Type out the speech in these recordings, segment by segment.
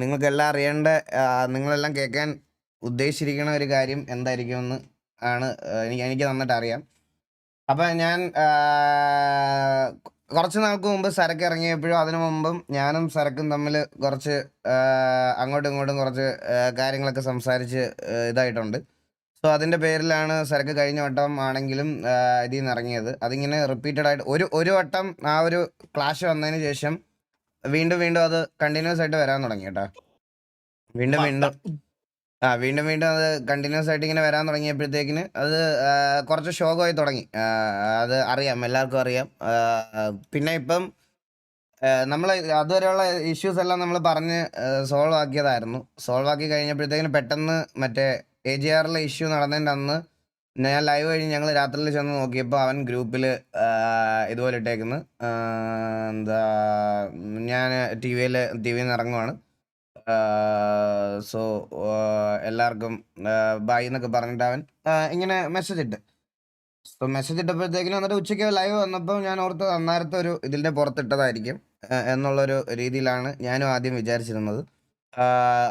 നിങ്ങൾക്കെല്ലാം അറിയേണ്ട നിങ്ങളെല്ലാം കേൾക്കാൻ ഉദ്ദേശിച്ചിരിക്കുന്ന ഒരു കാര്യം എന്തായിരിക്കുമെന്ന് ആണ് എനിക്ക് എനിക്ക് നന്നായിട്ട് അറിയാം. അപ്പം ഞാൻ കുറച്ച് നാൾക്ക് മുമ്പ് സരക്ക് ഇറങ്ങിയപ്പോഴും അതിനു മുമ്പും ഞാനും സരക്കും തമ്മിൽ കുറച്ച് അങ്ങോട്ടും ഇങ്ങോട്ടും കുറച്ച് കാര്യങ്ങളൊക്കെ സംസാരിച്ച് ഇതായിട്ടുണ്ട്. സോ അതിന്റെ പേരിലാണ് സരക്ക് കഴിഞ്ഞ വട്ടം ആണെങ്കിലും ഇതിൽ നിന്ന് ഇറങ്ങിയത്. അതിങ്ങനെ റിപ്പീറ്റഡ് ആയിട്ട് ഒരു ഒരു വട്ടം ആ ഒരു ക്ലാഷ് വന്നതിന് ശേഷം വീണ്ടും വീണ്ടും അത് കണ്ടിന്യൂസ് ആയിട്ട് വരാൻ തുടങ്ങി കേട്ടോ. വീണ്ടും വീണ്ടും ആ വീണ്ടും വീണ്ടും അത് കണ്ടിന്യൂസ് ആയിട്ട് ഇങ്ങനെ വരാൻ തുടങ്ങിയപ്പോഴത്തേക്കിന് അത് കുറച്ച് ഷോക്കായി തുടങ്ങി. അത് അറിയാം എല്ലാവർക്കും അറിയാം. പിന്നെ ഇപ്പം നമ്മൾ അതുവരെയുള്ള ഇഷ്യൂസ് എല്ലാം നമ്മൾ പറഞ്ഞ് സോൾവ് ആക്കിയതായിരുന്നു. സോൾവ് ആക്കി കഴിഞ്ഞപ്പോഴത്തേക്കിന് പെട്ടെന്ന് മറ്റേ എ ജി ആറിലെ ഇഷ്യൂ നടന്നതിന്റെ അന്ന് ഞാൻ ലൈവ് കഴിഞ്ഞ് ഞങ്ങൾ രാത്രിയിൽ ചെന്ന് നോക്കിയപ്പോൾ അവൻ ഗ്രൂപ്പിൽ ഇതുപോലെ ഇട്ടേക്കുന്നു. എന്താ ഞാൻ ടി വിയിൽ ടി വിയിൽ നിന്ന് ഇറങ്ങുവാണ്. സോ എല്ലാവർക്കും ബായ് എന്നൊക്കെ പറഞ്ഞിട്ട് അവൻ ഇങ്ങനെ മെസ്സേജ് ഇട്ട്. സോ മെസ്സേജ് ഇട്ടപ്പോഴത്തേക്കിനും എന്നിട്ട് ഉച്ചയ്ക്ക് ലൈവ് വന്നപ്പോൾ ഞാൻ ഓർത്ത് അന്നേരത്തെ ഒരു ഇതിന്റെ പുറത്തിട്ടതായിരിക്കും എന്നുള്ളൊരു രീതിയിലാണ് ഞാനും ആദ്യം വിചാരിച്ചിരുന്നത്.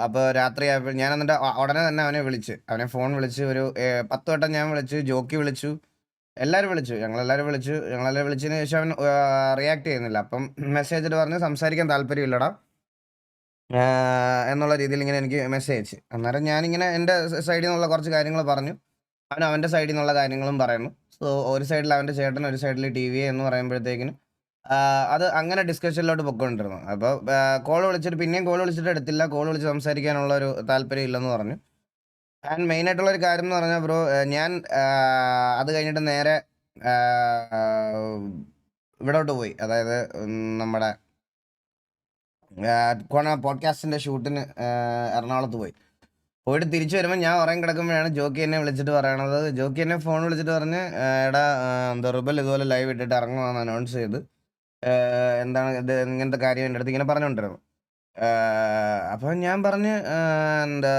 അപ്പോൾ രാത്രി ആയപ്പോൾ ഞാൻ എന്നിട്ട് ഉടനെ തന്നെ അവനെ വിളിച്ച് അവനെ ഫോൺ വിളിച്ച് ഒരു പത്ത് വട്ടം ഞാൻ വിളിച്ചു ജോക്കി വിളിച്ചു. എല്ലാവരും വിളിച്ചു. ഞങ്ങളെല്ലാവരും വിളിച്ചു. ഞങ്ങളെല്ലാവരും വിളിച്ചതിന് ശേഷം അവൻ റിയാക്ട് ചെയ്യുന്നില്ല. അപ്പം മെസ്സേജ് ഇട്ട് പറഞ്ഞ് സംസാരിക്കാൻ താല്പര്യമില്ലടാ. എന്നുള്ള രീതിയിൽ ഇങ്ങനെ എനിക്ക് മെസ്സേജ് അയച്ച്. അന്നേരം ഞാനിങ്ങനെ എന്റെ സൈഡിൽ നിന്നുള്ള കുറച്ച് കാര്യങ്ങൾ പറഞ്ഞു. അവൻ അവന്റെ സൈഡിൽ നിന്നുള്ള കാര്യങ്ങളും പറയുന്നു. സോ ഒരു സൈഡിൽ അവന്റെ ചേട്ടൻ ഒരു സൈഡിൽ ടി വി എന്ന് പറയുമ്പോഴത്തേക്കിന് അത് അങ്ങനെ ഡിസ്കഷനിലോട്ട് പൊയ്ക്കൊണ്ടിരുന്നു. അപ്പോൾ കോൾ വിളിച്ചിട്ട് പിന്നെയും കോൾ വിളിച്ചിട്ട് എടുത്തില്ല. കോൾ വിളിച്ച് സംസാരിക്കാനുള്ള ഒരു താല്പര്യം ഇല്ലെന്ന് പറഞ്ഞു. ആൻഡ് മെയിൻ ആയിട്ടുള്ള ഒരു കാര്യം എന്ന് പറഞ്ഞാൽ ബ്രോ ഞാൻ അത് കഴിഞ്ഞിട്ട് നേരെ ഇവിടോട്ട് പോയി. അതായത് നമ്മുടെ കോണ പോഡ്കാസ്റ്റിന്റെ ഷൂട്ടിന് എറണാകുളത്ത് പോയി. പോയിട്ട് തിരിച്ചു വരുമ്പോൾ ഞാൻ ഉറങ്ങി കിടക്കുമ്പോഴാണ് ജോക്കി എന്നെ വിളിച്ചിട്ട് പറയണത്. ജോക്കി എന്നെ ഫോൺ വിളിച്ചിട്ട് പറഞ്ഞ് "ആ, എടാ എന്താ റുബൽ ഇതുപോലെ ലൈവ് ഇട്ടിട്ട് ഇറങ്ങുമെന്ന് അനൗൺസ് ചെയ്ത് എന്താണ് ഇത് ഇങ്ങനത്തെ കാര്യം എന്റെ അടുത്ത് ഇങ്ങനെ പറഞ്ഞുകൊണ്ടിരുന്നു. അപ്പോൾ ഞാൻ പറഞ്ഞ് എന്താ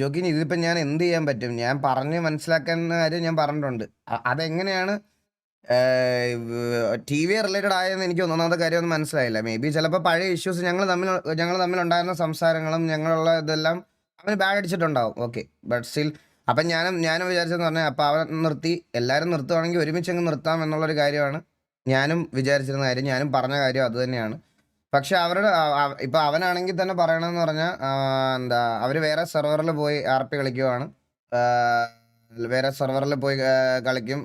ജോക്കി ഇതിപ്പോ ഞാൻ എന്ത് ചെയ്യാൻ പറ്റും? ഞാൻ പറഞ്ഞ് മനസ്സിലാക്കുന്ന കാര്യം ഞാൻ പറഞ്ഞിട്ടുണ്ട്. അതെങ്ങനെയാണ് ടി വി റിലേറ്റഡ് ആയെന്ന് എനിക്ക് ഒന്നാമത്തെ കാര്യം ഒന്നും മനസ്സിലായില്ല. മേ ബി ചിലപ്പോൾ പഴയ ഇഷ്യൂസ് ഞങ്ങൾ തമ്മിൽ ഞങ്ങൾ തമ്മിലുണ്ടായിരുന്ന സംസാരങ്ങളും ഞങ്ങളുള്ള ഇതെല്ലാം അവന് ബാഗ് അടിച്ചിട്ടുണ്ടാവും. ഓക്കെ ബട്ട് സ്റ്റിൽ അപ്പം ഞാനും ഞാനും വിചാരിച്ചെന്ന് പറഞ്ഞാൽ അപ്പം അവൻ നിർത്തി എല്ലാവരും നിർത്തുവാണെങ്കിൽ ഒരുമിച്ച് അങ്ങ് നിർത്താം എന്നുള്ളൊരു കാര്യമാണ് ഞാനും വിചാരിച്ചിരുന്ന കാര്യം ഞാനും പറഞ്ഞ കാര്യം അത് തന്നെയാണ്. പക്ഷെ അവരുടെ ഇപ്പൊ അവനാണെങ്കിൽ തന്നെ പറയണമെന്ന് പറഞ്ഞാൽ എന്താ അവർ വേറെ സെർവറിൽ പോയി ആർ പി കളിക്കുവാണ്. വേറെ സെർവറിൽ പോയി കളിക്കും.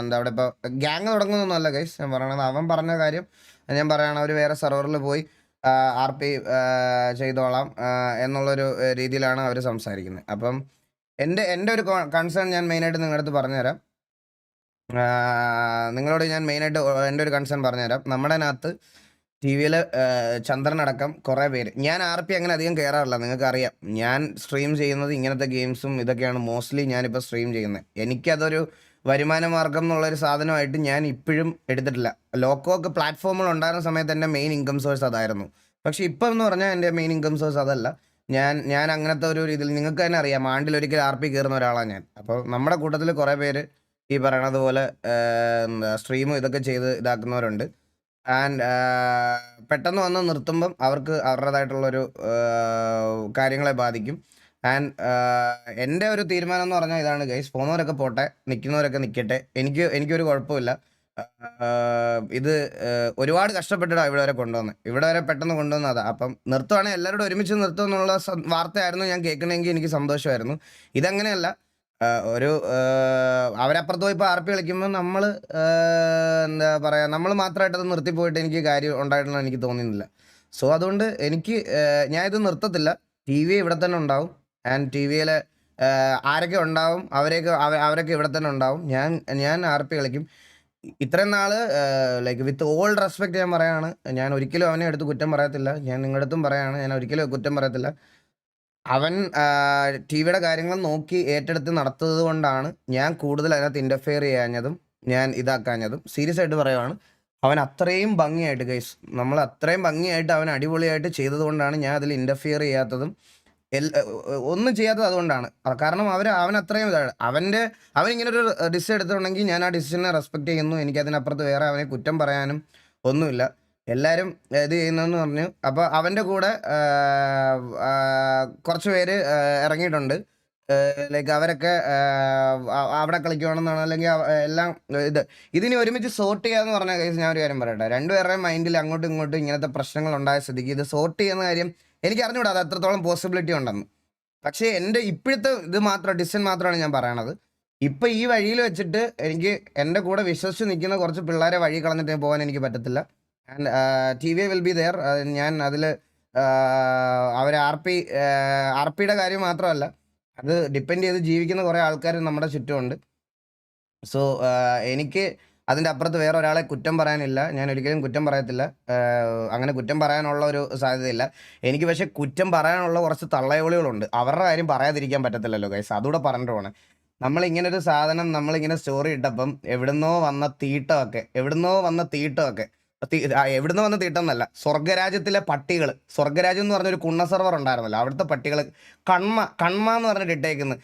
എന്താ അവിടെ ഇപ്പോൾ ഗ്യാങ് തുടങ്ങുന്നൊന്നുമല്ല ഗൈസ്. ഞാൻ പറയണത് അവൻ പറഞ്ഞ കാര്യം ഞാൻ പറയണ അവർ വേറെ സെർവറിൽ പോയി ആർ പി ചെയ്തോളാം എന്നുള്ളൊരു രീതിയിലാണ് അവർ സംസാരിക്കുന്നത്. അപ്പം എന്റെ എന്റെ ഒരു കൺസേൺ ഞാൻ മെയിനായിട്ട് നിങ്ങളുടെ അടുത്ത് പറഞ്ഞുതരാം. നിങ്ങളോട് ഞാൻ മെയിനായിട്ട് എന്റെ ഒരു കൺസേൺ പറഞ്ഞുതരാം. നമ്മുടെ അതിനകത്ത് ടി വിയിൽ ചന്ദ്രനടക്കം കുറേ പേര്. ഞാൻ ആർ പി അങ്ങനെ അധികം കയറാറില്ല നിങ്ങൾക്ക് അറിയാം ഞാൻ സ്ട്രീം ചെയ്യുന്നത് ഇങ്ങനത്തെ ഗെയിംസും ഇതൊക്കെയാണ്. മോസ്റ്റ്ലി ഞാനിപ്പോൾ സ്ട്രീം ചെയ്യുന്നത് എനിക്കതൊരു വരുമാന മാർഗം എന്നുള്ളൊരു സാധനമായിട്ട് ഞാൻ ഇപ്പോഴും എടുത്തിട്ടില്ല. ലോക്കോ ഒക്കെ പ്ലാറ്റ്ഫോമുകൾ ഉണ്ടായിരുന്ന സമയത്ത് എന്റെ മെയിൻ ഇൻകം സോഴ്സ് അതായിരുന്നു. പക്ഷേ ഇപ്പം എന്ന് പറഞ്ഞാൽ എന്റെ മെയിൻ ഇൻകം സോഴ്സ് അതല്ല. ഞാൻ ഞാൻ അങ്ങനത്തെ ഒരു രീതിയിൽ നിങ്ങൾക്ക് തന്നെ അറിയാം ആണ്ടിൽ ഒരിക്കൽ ആർ പി കയറുന്ന ഒരാളാണ് ഞാൻ. അപ്പോൾ നമ്മുടെ കൂട്ടത്തിൽ കുറേ പേര് ഈ പറയണത് പോലെ എന്താ സ്ട്രീമും ഇതൊക്കെ ചെയ്ത് ഇതാക്കുന്നവരുണ്ട്. ആൻഡ് പെട്ടെന്ന് വന്ന് നിർത്തുമ്പം അവർക്ക് അവരുടേതായിട്ടുള്ളൊരു കാര്യങ്ങളെ ബാധിക്കും. ആൻഡ് എന്റെ ഒരു തീരുമാനം എന്ന് പറഞ്ഞാൽ ഇതാണ് ഗൈസ് പോകുന്നവരൊക്കെ പോട്ടെ നിൽക്കുന്നവരൊക്കെ നിൽക്കട്ടെ. എനിക്ക് എനിക്കൊരു കുഴപ്പമില്ല. ഇത് ഒരുപാട് കഷ്ടപ്പെട്ടിട്ടാണ് ഇവിടെ വരെ കൊണ്ടുവന്നത്. ഇവിടെ വരെ പെട്ടെന്ന് കൊണ്ടുവന്നതാ. അപ്പം നിർത്തുവാണെങ്കിൽ എല്ലാവരോടും ഒരുമിച്ച് നിർത്തുമെന്നുള്ള വാർത്തയായിരുന്നു ഞാൻ കേൾക്കണമെങ്കിൽ എനിക്ക് സന്തോഷമായിരുന്നു. ഇതങ്ങനെയല്ല. ഒരു അവരപ്പുറത്ത് പോയി ഇപ്പോൾ ആർ കളിക്കുമ്പോൾ നമ്മൾ എന്താ പറയുക നമ്മൾ മാത്രമായിട്ട് അത് നിർത്തി പോയിട്ട് എനിക്ക് കാര്യം ഉണ്ടായിട്ടെന്ന് എനിക്ക് തോന്നുന്നില്ല സോ അതുകൊണ്ട് എനിക്ക് ഞാൻ ഇത് നിർത്തത്തില്ല. ടി വി ഇവിടെ തന്നെ ഉണ്ടാവും. ആൻഡ് ടി വിയിലെ ആരൊക്കെ ഉണ്ടാവും അവരെയൊക്കെ അവരൊക്കെ ഇവിടെ തന്നെ ഉണ്ടാവും. ഞാൻ ഞാൻ ആർ പി കളിക്കും. ഇത്രയും നാൾ ലൈക്ക് വിത്ത് ഓൾ റെസ്പെക്ട് ഞാൻ പറയുകയാണ് ഞാൻ ഒരിക്കലും അവനെ എടുത്ത് കുറ്റം പറയത്തില്ല. ഞാൻ നിങ്ങളുടെ അടുത്തും പറയാണ്. ഞാൻ ഒരിക്കലും കുറ്റം പറയത്തില്ല. അവൻ ടി വിയുടെ കാര്യങ്ങൾ നോക്കി ഏറ്റെടുത്ത് നടത്തത് കൊണ്ടാണ് ഞാൻ കൂടുതൽ അതിനകത്ത് ഇന്റർഫെയർ ചെയ്യാഞ്ഞതും ഞാൻ ഇതാക്കാഞ്ഞതും. സീരിയസ് ആയിട്ട് പറയുവാണ് അവൻ അത്രയും ഭംഗിയായിട്ട് ഗൈസ് നമ്മൾ അത്രയും ഭംഗിയായിട്ട് അവൻ അടിപൊളിയായിട്ട് ചെയ്തതുകൊണ്ടാണ് ഞാൻ അതിൽ ഇന്റർഫിയർ ചെയ്യാത്തതും ഒന്നും ചെയ്യാത്തത് അതുകൊണ്ടാണ്. കാരണം അവർ അവൻ അത്രയും ഇതാണ്. അവന്റെ അവൻ ഇങ്ങനെ ഒരു ഡിസിഷൻ എടുത്തിട്ടുണ്ടെങ്കിൽ ഞാൻ ആ ഡിസിഷനെ റെസ്പെക്ട് ചെയ്യുന്നു. എനിക്കതിനപ്പുറത്ത് വേറെ അവനെ കുറ്റം പറയാനും ഒന്നുമില്ല. എല്ലാവരും ഇത് ചെയ്യുന്നതെന്ന് പറഞ്ഞു. അപ്പോൾ അവന്റെ കൂടെ കുറച്ച് പേര് ഇറങ്ങിയിട്ടുണ്ട്. ലൈക്ക് അവരൊക്കെ അവിടെ കളിക്കുവാണെന്നാണ്. അല്ലെങ്കിൽ എല്ലാം ഇത് ഇതിനെ ഒരുമിച്ച് സോർട്ട് ചെയ്യാന്ന് പറഞ്ഞ കേസ് ഞാൻ ഒരു കാര്യം പറയട്ടെ. രണ്ടുപേരുടെയും മൈൻഡിൽ അങ്ങോട്ടും ഇങ്ങോട്ടും ഇങ്ങനത്തെ പ്രശ്നങ്ങൾ ഉണ്ടായ സ്ഥിതിക്ക് ഇത് സോർട്ട് ചെയ്യുന്ന കാര്യം എനിക്ക് അറിഞ്ഞുകൂടാ അത് എത്രത്തോളം പോസിബിലിറ്റി ഉണ്ടെന്ന്. പക്ഷേ എന്റെ ഇപ്പോഴത്തെ ഇത് മാത്രം ഡിസിഷൻ മാത്രമാണ് ഞാൻ പറയണത്. ഇപ്പം ഈ വഴിയിൽ വെച്ചിട്ട് എനിക്ക് എന്റെ കൂടെ വിശ്വസിച്ച് നിൽക്കുന്ന കുറച്ച് പിള്ളേരെ വഴി കളഞ്ഞിട്ട് പോകാൻ എനിക്ക് പറ്റത്തില്ല. And T V will be there ഞാൻ അതിൽ അവർ ആർ പി ആർ പിയുടെ കാര്യം മാത്രമല്ല അത് ഡിപ്പെൻഡ് ചെയ്ത് ജീവിക്കുന്ന കുറേ ആൾക്കാർ നമ്മുടെ ചുറ്റുമുണ്ട്. സോ എനിക്ക് അതിന്റെ അപ്പുറത്ത് വേറെ ഒരാളെ കുറ്റം പറയാനില്ല. ഞാൻ ഒരിക്കലും കുറ്റം പറയത്തില്ല. അങ്ങനെ കുറ്റം പറയാനുള്ള ഒരു സാധ്യതയില്ല. എനിക്ക് പക്ഷേ കുറ്റം പറയാനുള്ള കുറച്ച് തള്ളയോളികളുണ്ട്. അവരുടെ കാര്യം പറയാതിരിക്കാൻ പറ്റത്തില്ലല്ലോ ഗൈസ് അതുകൂടെ പറഞ്ഞിട്ട് പോണേ. നമ്മളിങ്ങനെ ഒരു സാധനം നമ്മളിങ്ങനെ സ്റ്റോറി ഇട്ടപ്പം എവിടുന്നോ വന്ന തീട്ടമൊക്കെ എവിടുന്നോ വന്ന തീട്ടമൊക്കെ എവിടുന്ന് വന്ന തീട്ടം എന്നല്ല സ്വർഗരാജ്യത്തിലെ പട്ടികൾ സ്വർഗരാജ്യം എന്ന് പറഞ്ഞൊരു കുണ്ണ സെർവർ ഉണ്ടായിരുന്നല്ലോ അവിടുത്തെ പട്ടികൾ കൺമ കൺമ എന്ന് പറഞ്ഞിട്ട് ഇട്ടേക്കുന്നത്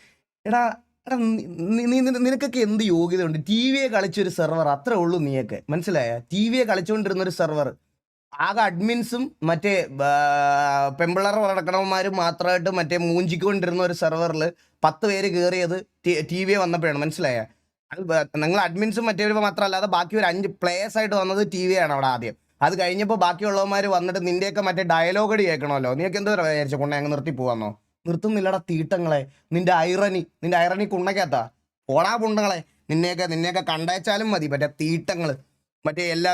എടാ എടാ നിനക്കൊക്കെ എന്ത് യോഗ്യതയുണ്ട്? ടി വിയെ കളിച്ചൊരു സെർവർ അത്രേ ഉള്ളൂ നീയൊക്കെ. മനസ്സിലായ? ടി വിയെ കളിച്ചുകൊണ്ടിരുന്ന ഒരു സെർവർ ആകെ അഡ്മിൻസും മറ്റേ പെമ്പിളർ നടക്കണവന്മാരും മാത്രമായിട്ട് മറ്റേ മൂഞ്ചിക്കൊണ്ടിരുന്ന ഒരു സെർവറിൽ പത്ത് പേര് കയറിയത് ടി വിയെ വന്നപ്പോഴാണ്. മനസ്സിലായ? നിങ്ങൾ അഡ്മിൻസും മറ്റേ മാത്രമല്ലാതെ ബാക്കി ഒരു അഞ്ച് പ്ലേയേഴ്സ് ആയിട്ട് വന്നത് ടി വി ആണ് അവിടെ ആദ്യം. അത് കഴിഞ്ഞപ്പോൾ ബാക്കിയുള്ളവന്മാർ വന്നിട്ട് നിന്റെയൊക്കെ മറ്റേ ഡയലോഗ് അടി കേൾക്കണമല്ലോ. നീയൊക്കെ എന്തോ വിചാരിച്ചു കൊണ്ടേ അങ്ങ് നിർത്തി പോവാന്നോ? നിർത്തുന്നില്ലടാ തീട്ടങ്ങളെ. നിന്റെ ഐറണി നിന്റെ ഐറണി കുണ്ണക്കകത്താ പോടാ പുണ്ടങ്ങളെ നിന്നെയൊക്കെ നിന്നെയൊക്കെ കണ്ടയച്ചാലും മതി. മറ്റേ തീട്ടങ്ങൾ മറ്റേ എല്ലാ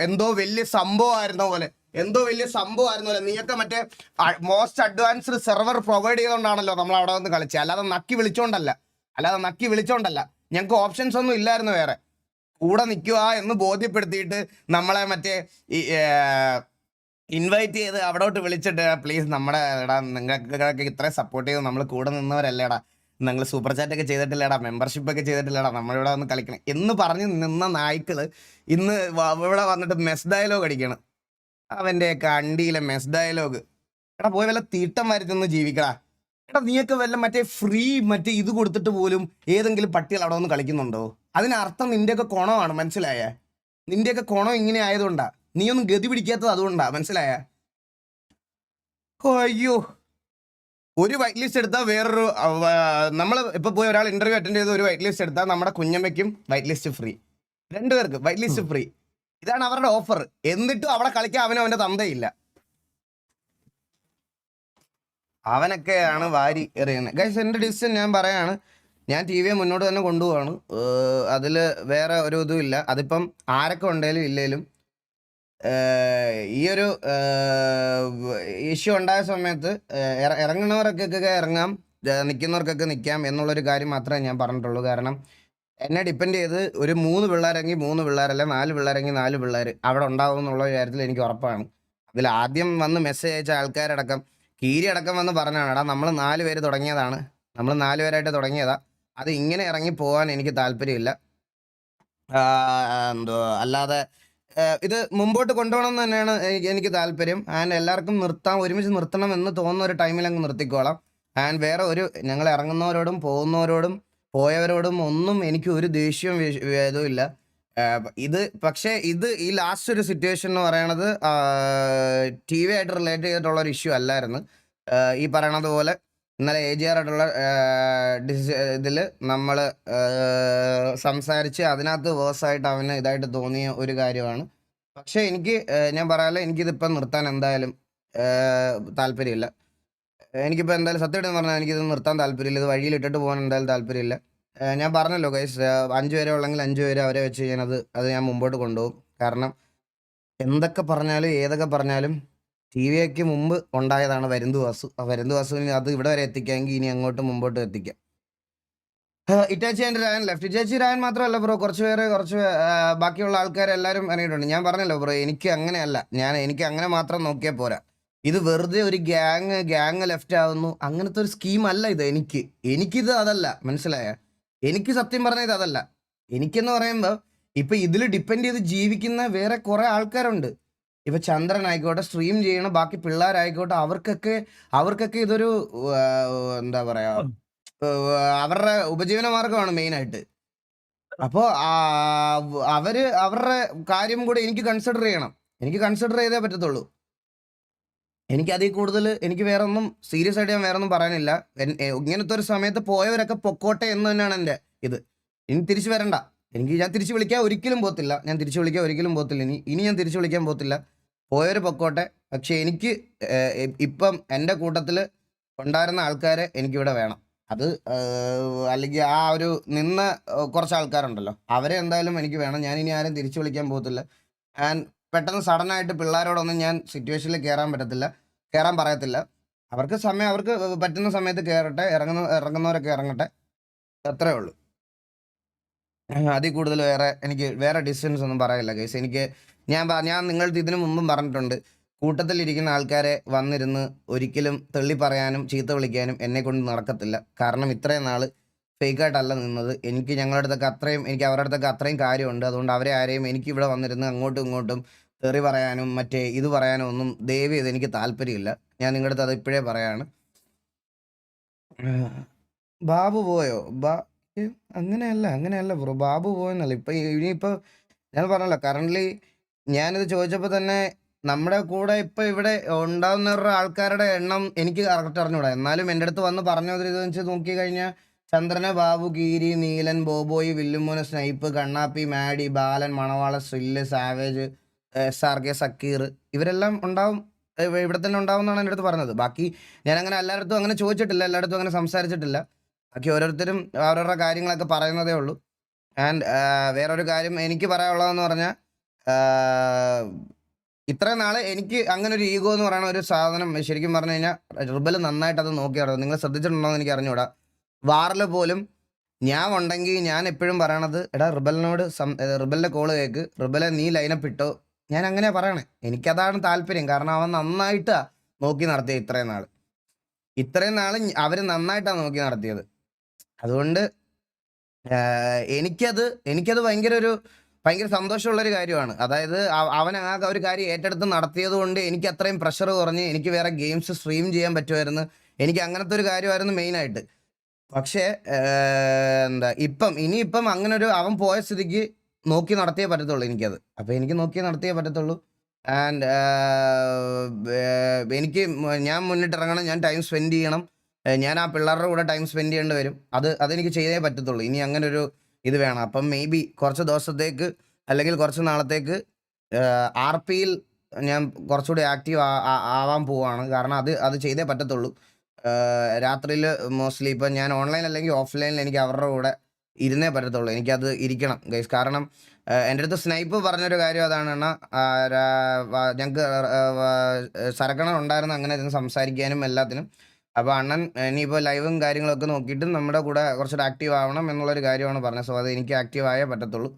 എന്തോ വലിയ സംഭവമായിരുന്ന പോലെ. എന്തോ വലിയ സംഭവമായിരുന്ന പോലെ. നീയൊക്കെ മറ്റേ മോസ്റ്റ് അഡ്വാൻസ്ഡ് സെർവർ പ്രൊവൈഡ് ചെയ്തുകൊണ്ടാണല്ലോ നമ്മൾ അവിടെ വന്ന് കളിച്ചത് അല്ലാതെ നക്കി വിളിച്ചോണ്ടല്ല. അല്ലാതെ നക്കി വിളിച്ചോണ്ടല്ല. ഞങ്ങൾക്ക് ഓപ്ഷൻസ് ഒന്നും ഇല്ലായിരുന്നു വേറെ. കൂടെ നിൽക്കുക എന്ന് ബോധ്യപ്പെടുത്തിയിട്ട് നമ്മളെ മറ്റേ ഇൻവൈറ്റ് ചെയ്ത് അവിടോട്ട് വിളിച്ചിട്ട് പ്ലീസ് നമ്മുടെ എടാ നിങ്ങൾക്ക് ഇത്രയും സപ്പോർട്ട് ചെയ്ത് നമ്മൾ കൂടെ നിന്നവരല്ലേടാ. നിങ്ങൾ സൂപ്പർ ചാറ്റ് ഒക്കെ ചെയ്തിട്ടില്ലടാ മെമ്പർഷിപ്പ് ഒക്കെ ചെയ്തിട്ടില്ലടാ നമ്മളിവിടെ വന്ന് കളിക്കണം. എന്ന് പറഞ്ഞ് നിന്ന നായ്ക്കൾ ഇന്ന് ഇവിടെ വന്നിട്ട് മെസ് ഡയലോഗ് അടിക്കണം. അവന്റെ കണ്ടിയിലെ മെസ് ഡയലോഗ് എടാ പോയി വല്ല തീട്ടം വരുത്തുന്നു ജീവിക്കടാ. എടാ നീയൊക്കെ വല്ല മറ്റേ ഫ്രീ മറ്റേ ഇത് കൊടുത്തിട്ട് പോലും ഏതെങ്കിലും പട്ടികൾ അവിടെ വന്ന് കളിക്കുന്നുണ്ടോ? അതിനർത്ഥം നിന്റെയൊക്കെ കുണമാണ് മനസ്സിലായ? നിന്റെയൊക്കെ കുണം ഇങ്ങനെ ആയതുകൊണ്ടാ. നീ ഒന്നും ഗതി പിടിക്കാത്തത് അതുകൊണ്ടാ മനസ്സിലായ? അയ്യോ. ഒരു വൈറ്റ് ലിസ്റ്റ് എടുത്താൽ വേറൊരു നമ്മൾ ഇപ്പൊ പോയി ഒരാൾ ഇന്റർവ്യൂ അറ്റൻഡ് ചെയ്ത് ഒരു വൈറ്റ് ലിസ്റ്റ് എടുത്താൽ നമ്മുടെ കുഞ്ഞമ്മയ്ക്കും വൈറ്റ് ലിസ്റ്റ് ഫ്രീ രണ്ടുപേർക്ക് വൈറ്റ് ലിസ്റ്റ് ഫ്രീ ഇതാണ് അവരുടെ ഓഫർ എന്നിട്ടും അവിടെ കളിക്കാൻ അവനും അവന്റെ തന്തയില്ല. അവനൊക്കെയാണ് വാരി എറിയുന്നത്. ഗൈസ് എന്റെ ഡിസിഷൻ ഞാൻ പറയാണ്. ഞാൻ ടി വിയെ മുന്നോട്ട് തന്നെ കൊണ്ടുപോവാണ്. അതിൽ വേറെ ഒരു ഇതും ഇല്ല. അതിപ്പം ആരൊക്കെ ഉണ്ടെങ്കിലും ഇല്ലേലും ഈ ഒരു ഇഷ്യൂ ഉണ്ടായ സമയത്ത് ഇറങ്ങുന്നവർക്കൊക്കെ ഇറങ്ങാം നിൽക്കുന്നവർക്കൊക്കെ നിൽക്കാം എന്നുള്ളൊരു കാര്യം മാത്രമേ ഞാൻ പറഞ്ഞിട്ടുള്ളൂ. കാരണം എന്നെ ഡിപ്പെൻഡ് ചെയ്ത് ഒരു മൂന്ന് പിള്ളേരെങ്കിൽ മൂന്ന് പിള്ളേരല്ല നാല് പിള്ളേരെങ്കിൽ നാല് പിള്ളേർ അവിടെ ഉണ്ടാവും എന്നുള്ള കാര്യത്തിൽ എനിക്ക് ഉറപ്പാണ്. അതിൽ ആദ്യം വന്ന് മെസ്സേജ് അയച്ച ആൾക്കാരടക്കം കീരി അടക്കം വന്ന് പറഞ്ഞാണ് എടാ നമ്മൾ നാല് പേര് തുടങ്ങിയതാണ്. നമ്മൾ നാല് പേരായിട്ട് തുടങ്ങിയതാ. അത് ഇങ്ങനെ ഇറങ്ങി പോകാൻ എനിക്ക് താല്പര്യമില്ല. എന്തോ അല്ലാതെ ഇത് മുമ്പോട്ട് കൊണ്ടുപോകണം എന്ന് തന്നെയാണ് എനിക്ക് താല്പര്യം. ആൻഡ് എല്ലാവർക്കും നിർത്താം ഒരുമിച്ച് നിർത്തണം എന്ന് തോന്നുന്ന ഒരു ടൈമിൽ അങ്ങ് നിർത്തിക്കോളാം. ആൻഡ് വേറെ ഒരു ഞങ്ങൾ ഇറങ്ങുന്നവരോടും പോകുന്നവരോടും പോയവരോടും ഒന്നും എനിക്ക് ഒരു ദേഷ്യവും ഇതും ഇല്ല. ഇത് പക്ഷേ ഇത് ഈ ലാസ്റ്റ് ഒരു സിറ്റുവേഷൻ എന്ന് പറയണത് ടി വി ആയിട്ട് റിലേറ്റ് ചെയ്തിട്ടുള്ള ഒരു ഇഷ്യൂ അല്ലായിരുന്നു. ഈ പറയണത് പോലെ ഇന്നലെ എ ജി ആർ ആയിട്ടുള്ള ഇതിൽ നമ്മൾ സംസാരിച്ച് അതിനകത്ത് വേഴ്സായിട്ട് അവന് ഇതായിട്ട് തോന്നിയ ഒരു കാര്യമാണ്. പക്ഷേ എനിക്ക് ഞാൻ പറയാമല്ലോ എനിക്കിതിപ്പം നിർത്താൻ എന്തായാലും താല്പര്യമില്ല. എനിക്കിപ്പോൾ എന്തായാലും സത്യമായിട്ട് പറഞ്ഞാൽ എനിക്കിത് നിർത്താൻ താല്പര്യമില്ല. ഇത് വഴിയിലിട്ടിട്ട് പോകാൻ എന്തായാലും താല്പര്യമില്ല. ഞാൻ പറഞ്ഞല്ലോ ഗൈസ് അഞ്ച് പേരെ ഉള്ളെങ്കിൽ അഞ്ച് പേരെ അവരെ വെച്ച് ഞാനത് അത് ഞാൻ മുമ്പോട്ട് കൊണ്ടുപോകും. കാരണം എന്തൊക്കെ പറഞ്ഞാലും ഏതൊക്കെ പറഞ്ഞാലും ടി വിക്ക് മുമ്പ് ഉണ്ടായതാണ് വരുന്തു വാസു. ആ വരുന്തു വാസുവിന് അത് ഇവിടെ വരെ എത്തിക്കാമെങ്കിൽ ഇനി അങ്ങോട്ട് മുമ്പോട്ട് എത്തിക്കാം. Itachi and Raayan left Itachi Raayan മാത്രമല്ല ബ്രോ കുറച്ച് പേര് കുറച്ച് ബാക്കിയുള്ള ആൾക്കാരെല്ലാവരും അറിയിട്ടുണ്ട് ഞാൻ പറഞ്ഞല്ലോ ബ്രോ എനിക്ക് അങ്ങനെയല്ല. ഞാൻ എനിക്ക് അങ്ങനെ മാത്രം നോക്കിയാൽ പോരാ. ഇത് വെറുതെ ഒരു ഗ്യാങ് ഗ്യാങ് ലെഫ്റ്റ് ആവുന്നു. അങ്ങനത്തെ ഒരു സ്കീം അല്ല ഇത് എനിക്ക്. എനിക്കിത് അതല്ല. മനസ്സിലായ? എനിക്ക് സത്യം പറഞ്ഞത് അതല്ല. എനിക്കെന്ന് പറയുമ്പോൾ ഇപ്പൊ ഇതിൽ ഡിപ്പെൻഡ് ചെയ്ത് ജീവിക്കുന്ന വേറെ കുറേ ആൾക്കാരുണ്ട്. ഇപ്പൊ ചന്ദ്രൻ ആയിക്കോട്ടെ സ്ട്രീം ചെയ്യണ ബാക്കി പിള്ളേരായിക്കോട്ടെ അവർക്കൊക്കെ അവർക്കൊക്കെ ഇതൊരു എന്താ പറയാ അവരുടെ ഉപജീവന മാർഗമാണ് മെയിനായിട്ട്. അപ്പോ അവർ അവരുടെ കാര്യം കൂടെ എനിക്ക് കൺസിഡർ ചെയ്യണം. എനിക്ക് കൺസിഡർ ചെയ്തേ പറ്റത്തുള്ളൂ. എനിക്ക് അതിൽ കൂടുതൽ എനിക്ക് വേറെ ഒന്നും സീരിയസ് ആയിട്ട് ഞാൻ വേറെ ഒന്നും പറയാനില്ല ഇങ്ങനത്തെ ഒരു സമയത്ത് പോയവരൊക്കെ പൊക്കോട്ടെ എന്ന് തന്നെയാണ് എന്റെ ഇത്. ഇനി തിരിച്ചു വരണ്ട. എനിക്ക് ഞാൻ തിരിച്ചു വിളിക്കാൻ ഒരിക്കലും പോത്തില്ല. ഞാൻ തിരിച്ചു വിളിക്കാൻ ഒരിക്കലും പോകത്തില്ല ഇനി ഇനി ഞാൻ തിരിച്ചു വിളിക്കാൻ പോകത്തില്ല പോയവർ പൊക്കോട്ടെ. പക്ഷേ എനിക്ക് ഇപ്പം എന്റെ കൂട്ടത്തിൽ ഉണ്ടായിരുന്ന ആൾക്കാരെ എനിക്കിവിടെ വേണം. അത് അല്ലെങ്കിൽ ആ ഒരു നിന്ന കുറച്ച് ആൾക്കാരുണ്ടല്ലോ. അവരെ എന്തായാലും എനിക്ക് വേണം. ഞാൻ ഇനി ആരും തിരിച്ചു വിളിക്കാൻ പോകത്തില്ല. ആൻഡ് പെട്ടെന്ന് സഡനായിട്ട് പിള്ളേരോടൊന്നും ഞാൻ സിറ്റുവേഷനിൽ കയറാൻ പറ്റത്തില്ല. കയറാൻ പറയത്തില്ല. അവർക്ക് സമയം അവർക്ക് പറ്റുന്ന സമയത്ത് കയറട്ടെ ഇറങ്ങുന്ന ഇറങ്ങുന്നവരൊക്കെ ഇറങ്ങട്ടെ. അത്രേ ഉള്ളൂ. അതിൽ കൂടുതൽ വേറെ എനിക്ക് വേറെ ഡിസ്റ്റൻസ് ഒന്നും പറയില്ല കേസ് എനിക്ക് ഞാൻ ഞാൻ നിങ്ങളുടെ ഇതിനു മുമ്പും പറഞ്ഞിട്ടുണ്ട്. കൂട്ടത്തിലിരിക്കുന്ന ആൾക്കാരെ വന്നിരുന്ന് ഒരിക്കലും തെള്ളി പറയാനും ചീത്ത വിളിക്കാനും എന്നെ കൊണ്ട് നടക്കത്തില്ല. കാരണം ഇത്രയും നാൾ ഫേക്കായിട്ടല്ല നിന്നത്. എനിക്ക് ഞങ്ങളുടെ അടുത്തൊക്കെ അത്രയും എനിക്ക് അവരുടെ അടുത്തൊക്കെ അത്രയും കാര്യമുണ്ട്. അതുകൊണ്ട് അവരെ ആരെയും എനിക്ക് ഇവിടെ വന്നിരുന്ന് അങ്ങോട്ടും ഇങ്ങോട്ടും തെറി പറയാനും മറ്റേ ഇത് പറയാനും ഒന്നും ദയവ് ചെയ്ത് എനിക്ക് താല്പര്യമില്ല. ഞാൻ നിങ്ങളുടെ അത് ഇപ്പോഴേ പറയാണ്. ബാബു പോയോ? ബാ അങ്ങനെയല്ല അങ്ങനെയല്ല ബ്രോ. ബാബു പോയെന്നല്ല. ഇപ്പൊ ഇനിയിപ്പോൾ ഇനിയിപ്പോ ഞാൻ പറഞ്ഞല്ലോ കറന്റ് ഞാനിത് ചോദിച്ചപ്പോൾ തന്നെ നമ്മുടെ കൂടെ ഇപ്പൊ ഇവിടെ ഉണ്ടാകുന്ന ആൾക്കാരുടെ എണ്ണം എനിക്ക് കറക്റ്റ് അറിഞ്ഞൂടാ. എന്നാലും എന്റെ അടുത്ത് വന്ന് പറഞ്ഞു ഇത് വെച്ച് നോക്കി കഴിഞ്ഞാൽ ചന്ദ്രന ബാബു ഗീരി നീലൻ ബോബോയ് വില്ലുമോന് സ്നൈപ്പ് കണ്ണാപ്പി Madey Balan Manavala സ്രില്ല് savage S R K Zakir ഇവരെല്ലാം ഉണ്ടാവും. ഇവ- ഇവിടെ തന്നെ ഉണ്ടാവും എന്നാണ് എന്റെ അടുത്ത് പറഞ്ഞത്. ബാക്കി ഞാൻ അങ്ങനെ എല്ലായിടത്തും അങ്ങനെ ചോദിച്ചിട്ടില്ല എല്ലായിടത്തും അങ്ങനെ സംസാരിച്ചിട്ടില്ല. ബാക്കി ഓരോരുത്തരും അവരവരുടെ കാര്യങ്ങളൊക്കെ പറയുന്നതേ ഉള്ളൂ. ആൻഡ് വേറൊരു കാര്യം എനിക്ക് പറയാനുള്ളതെന്ന് പറഞ്ഞാൽ ഇത്രയും നാൾ എനിക്ക് അങ്ങനെ ഒരു ഈഗോ എന്ന് പറയുന്ന ഒരു സാധനം ശരിക്കും പറഞ്ഞു കഴിഞ്ഞാൽ റിബൽ നന്നായിട്ട് അത് നോക്കി നടന്നു. നിങ്ങൾ ശ്രദ്ധിച്ചിട്ടുണ്ടോ എന്ന് എനിക്ക് അറിഞ്ഞൂടാ. വാറിൽ പോലും ഞാൻ ഉണ്ടെങ്കിൽ ഞാൻ എപ്പോഴും പറയണത് എടാ റിബലിനോട് സം റിബലിന്റെ കോൾ കേൾക്ക് റിബലെ നീ ലൈനപ്പ് ഇട്ടോ. ഞാൻ അങ്ങനെ പറയണേ. എനിക്കതാണ് താല്പര്യം. കാരണം അവൻ നന്നായിട്ടാ നോക്കി നടത്തിയത് ഇത്രയും നാൾ ഇത്രയും നാൾ അവർ നന്നായിട്ടാണ് നോക്കി നടത്തിയത്. അതുകൊണ്ട് എനിക്കത് എനിക്കത് ഭയങ്കര ഒരു ഭയങ്കര സന്തോഷമുള്ളൊരു കാര്യമാണ്. അതായത് അവ- അവൻ ആ ഒരു കാര്യം ഏറ്റെടുത്ത് നടത്തിയത് കൊണ്ട് എനിക്ക് അത്രയും പ്രഷർ കുറഞ്ഞ് എനിക്ക് വേറെ ഗെയിംസ് സ്ട്രീം ചെയ്യാൻ പറ്റുമായിരുന്നു. എനിക്ക് അങ്ങനത്തെ ഒരു കാര്യമായിരുന്നു മെയിനായിട്ട് പക്ഷേ എന്താ ഇപ്പം ഇനിയിപ്പം അങ്ങനെ ഒരു അവൻ പോയ സ്ഥിതിക്ക് നോക്കി നടത്തിയേ പറ്റത്തുള്ളൂ എനിക്കത്. അപ്പം എനിക്ക് നോക്കി നടത്തിയേ പറ്റത്തുള്ളൂ. ആൻഡ് എനിക്ക് മ- ഞാൻ മുന്നിട്ടിറങ്ങണം ഞാൻ ടൈം സ്പെൻഡ് ചെയ്യണം. ഞാൻ ആ പിള്ളേരുടെ കൂടെ ടൈം സ്പെൻഡ് ചെയ്യേണ്ടി വരും. അത് അതെനിക്ക് ചെയ്തേ പറ്റത്തുള്ളൂ. ഇനി അങ്ങനെ ഒരു ഇത് വേണം. അപ്പം മേ ബി കുറച്ച് ദിവസത്തേക്ക് അല്ലെങ്കിൽ കുറച്ച് നാളത്തേക്ക് ആർ പിയിൽ ഞാൻ കുറച്ചുകൂടി ആക്റ്റീവ് ആവാൻ പോവാണ്. കാരണം അത് അത് ചെയ്തേ പറ്റത്തുള്ളൂ. രാത്രിയിൽ മോസ്റ്റ്ലി ഇപ്പം ഞാൻ ഓൺലൈൻ അല്ലെങ്കിൽ ഓഫ്ലൈനിൽ എനിക്ക് അവരുടെ കൂടെ ഇരുന്നേ പറ്റത്തുള്ളൂ. എനിക്കത് ഇരിക്കണം ഗൈസ് കാരണം എന്റെ അടുത്ത് സ്നൈപ്പ് പറഞ്ഞൊരു കാര്യം അതാണ് ഞങ്ങൾക്ക് സരക്കണ ഉണ്ടായിരുന്നു അങ്ങനെ ഇരുന്ന് സംസാരിക്കാനും എല്ലാത്തിനും. അപ്പോൾ അണ്ണൻ ഇനിയിപ്പോൾ ലൈവും കാര്യങ്ങളൊക്കെ നോക്കിയിട്ട് നമ്മുടെ കൂടെ കുറച്ചുകൂടെ ആക്റ്റീവ് ആവണം എന്നുള്ളൊരു കാര്യമാണ് പറഞ്ഞത്. സോ അത് എനിക്ക് ആക്റ്റീവ് ആയേ പറ്റത്തുള്ളൂ.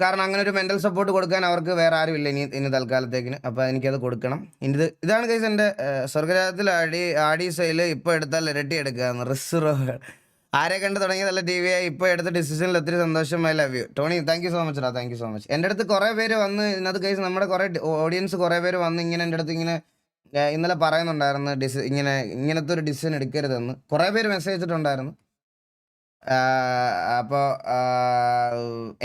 കാരണം അങ്ങനെ ഒരു മെന്റൽ സപ്പോർട്ട് കൊടുക്കാൻ അവർക്ക് വേറെ ആരും ഇല്ല ഇനി ഇനി തൽക്കാലത്തേക്കിന്. അപ്പോൾ എനിക്കത് കൊടുക്കണം. ഇനി ഇത് ഇതാണ് കേസ് എന്റെ സ്വർഗരാജത്തിൽ ആടി ആടി സൈൽ ഇപ്പോൾ എടുത്താൽ ഇരട്ടി എടുക്കുക റിസർവ് ആരെ കണ്ട് തുടങ്ങിയതല്ല ടി വി ആയി. ഇപ്പോൾ എടുത്ത ഡിസിഷനിൽ ഒത്തിരി സന്തോഷം. I love you Tony thank you so much ഡാ താങ്ക് യു സോ മച്ച് എന്റെ അടുത്ത് കുറേ പേര് വന്ന് ഇന്നത്തെ കേസ് നമ്മുടെ കുറേ ഓഡിയൻസ് കുറേ പേര് വന്ന് ഇങ്ങനെ എന്റെ അടുത്ത് ഇങ്ങനെ ഇന്നലെ പറയുന്നുണ്ടായിരുന്നു ഡിസി ഇങ്ങനെ ഇങ്ങനത്തെ ഒരു ഡിസിഷൻ എടുക്കരുതെന്ന്. കുറേ പേര് മെസ്സേജ് ഇട്ടിട്ടുണ്ടായിരുന്നു. അപ്പോൾ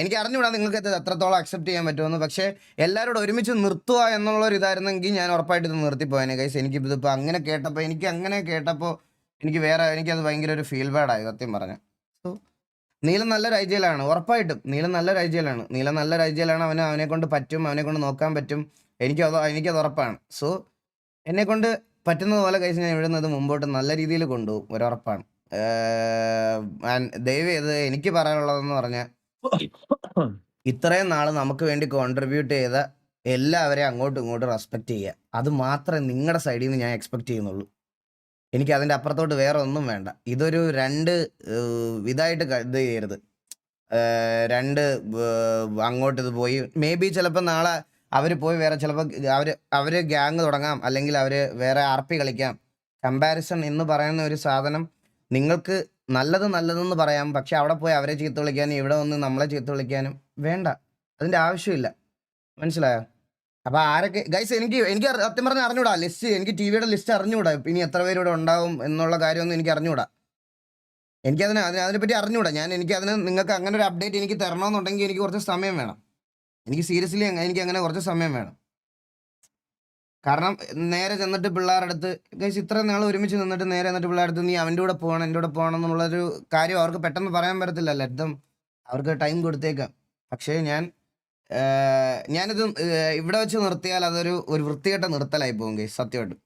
എനിക്ക് അറിഞ്ഞുകൂടാ നിങ്ങൾക്ക് ഇത് എത്രത്തോളം അക്സെപ്റ്റ് ചെയ്യാൻ പറ്റുമെന്ന്. പക്ഷേ എല്ലാവരോടും ഒരുമിച്ച് നിർത്തുക എന്നുള്ളൊരു ഇതായിരുന്നെങ്കിൽ ഞാൻ ഉറപ്പായിട്ട് ഇത് നിർത്തിപ്പോയനെ. കൈസ് എനിക്ക് ഇതിപ്പോൾ അങ്ങനെ കേട്ടപ്പോൾ എനിക്ക് അങ്ങനെ കേട്ടപ്പോൾ എനിക്ക് വേറെ എനിക്കത് ഭയങ്കര ഒരു ഫീൽ ബാഡായി സത്യം പറഞ്ഞു. സോ നീലം നല്ലൊരു ഐഡിയലാണ് ഉറപ്പായിട്ടും. നീലം നല്ലൊരു ഐഡിയലാണ് നീല നല്ലൊരു ഐഡിയലാണ് അവന് അവനെ കൊണ്ട് പറ്റും അവനെ കൊണ്ട് നോക്കാൻ പറ്റും. എനിക്കത് എനിക്കത് ഉറപ്പാണ്. സോ എന്നെ കൊണ്ട് പറ്റുന്നത് പോലെ കഴിച്ച് ഞാൻ ഇവിടുന്ന് ഇത് മുമ്പോട്ട് നല്ല രീതിയിൽ കൊണ്ടുപോകും ഒരു ഉറപ്പാണ്. ദയവ് ചെയ്ത് എനിക്ക് പറയാനുള്ളതെന്ന് പറഞ്ഞാൽ ഇത്രയും നാൾ നമുക്ക് വേണ്ടി കോൺട്രിബ്യൂട്ട് ചെയ്ത എല്ലാവരെയും അങ്ങോട്ടും ഇങ്ങോട്ടും റെസ്പെക്ട് ചെയ്യുക. അത് മാത്രമേ നിങ്ങളുടെ സൈഡിൽ നിന്ന് ഞാൻ എക്സ്പെക്ട് ചെയ്യുന്നുള്ളൂ. എനിക്ക് അതിന്റെ അപ്പുറത്തോട്ട് വേറെ ഒന്നും വേണ്ട. ഇതൊരു രണ്ട് ഇതായിട്ട് ഇത് ചെയ്യരുത്. രണ്ട് അങ്ങോട്ട് ഇത് പോയി. മേ ബി ചിലപ്പോൾ നാളെ അവർ പോയി വേറെ ചിലപ്പോൾ അവർ അവർ ഗ്യാങ് തുടങ്ങാം. അല്ലെങ്കിൽ അവർ വേറെ ആർ പി കളിക്കാം. കമ്പാരിസൺ എന്ന് പറയുന്ന ഒരു സാധനം നിങ്ങൾക്ക് നല്ലത് നല്ലതെന്ന് പറയാം. പക്ഷെ അവിടെ പോയി അവരെ ചീത്ത വിളിക്കാനും ഇവിടെ വന്ന് നമ്മളെ ചീത്ത വിളിക്കാനും വേണ്ട. അതിന്റെ ആവശ്യമില്ല. മനസ്സിലായോ? അപ്പോൾ ആരൊക്കെ ഗൈസ് എനിക്ക് എനിക്ക് സത്യം പറഞ്ഞാൽ അറിഞ്ഞൂടാ. ലിസ്റ്റ് എനിക്ക് ടി വിയുടെ ലിസ്റ്റ് അറിഞ്ഞൂടാ. ഇനി എത്ര പേര് ഇവിടെ ഉണ്ടാവും എന്നുള്ള കാര്യമൊന്നും എനിക്ക് അറിഞ്ഞൂടാ. എനിക്കതിന് അതിന് അതിനെപ്പറ്റി അറിഞ്ഞൂടാ. ഞാൻ എനിക്ക് അതിന് നിങ്ങൾക്ക് അങ്ങനെ ഒരു അപ്ഡേറ്റ് എനിക്ക് തരണമെന്നുണ്ടെങ്കിൽ എനിക്ക് കുറച്ച് സമയം വേണം. എനിക്ക് സീരിയസ്ലി എനിക്ക് അങ്ങനെ കുറച്ച് സമയം വേണം. കാരണം നേരെ ചെന്നിട്ട് പിള്ളേരുടെ അടുത്ത് ഗൈസ് ഇത്ര നാൾ ഒരുമിച്ച് നിന്നിട്ട് നേരെ എന്നിട്ട് പിള്ളേരുടെ അടുത്ത് നീ അവന്റെ കൂടെ പോകണം എന്റെ കൂടെ പോകണം എന്നുള്ളൊരു കാര്യം അവർക്ക് പെട്ടെന്ന് പറയാൻ പറ്റത്തില്ലല്ലോ ലഡ്ഡം അവർക്ക് ടൈം കൊടുത്തേക്കാം. പക്ഷേ ഞാൻ ഞാനിത് ഇവിടെ വെച്ച് നിർത്തിയാൽ അതൊരു ഒരു വൃത്തികെട്ട നിർത്തലായി പോകും ഗൈസ് സത്യമായിട്ട്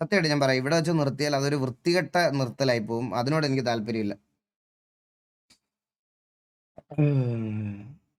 സത്യമായിട്ട് ഞാൻ പറയാം ഇവിടെ വെച്ച് നിർത്തിയാൽ അതൊരു വൃത്തികെട്ട നിർത്തലായി പോകും അതിനോട് എനിക്ക് താല്പര്യമില്ല.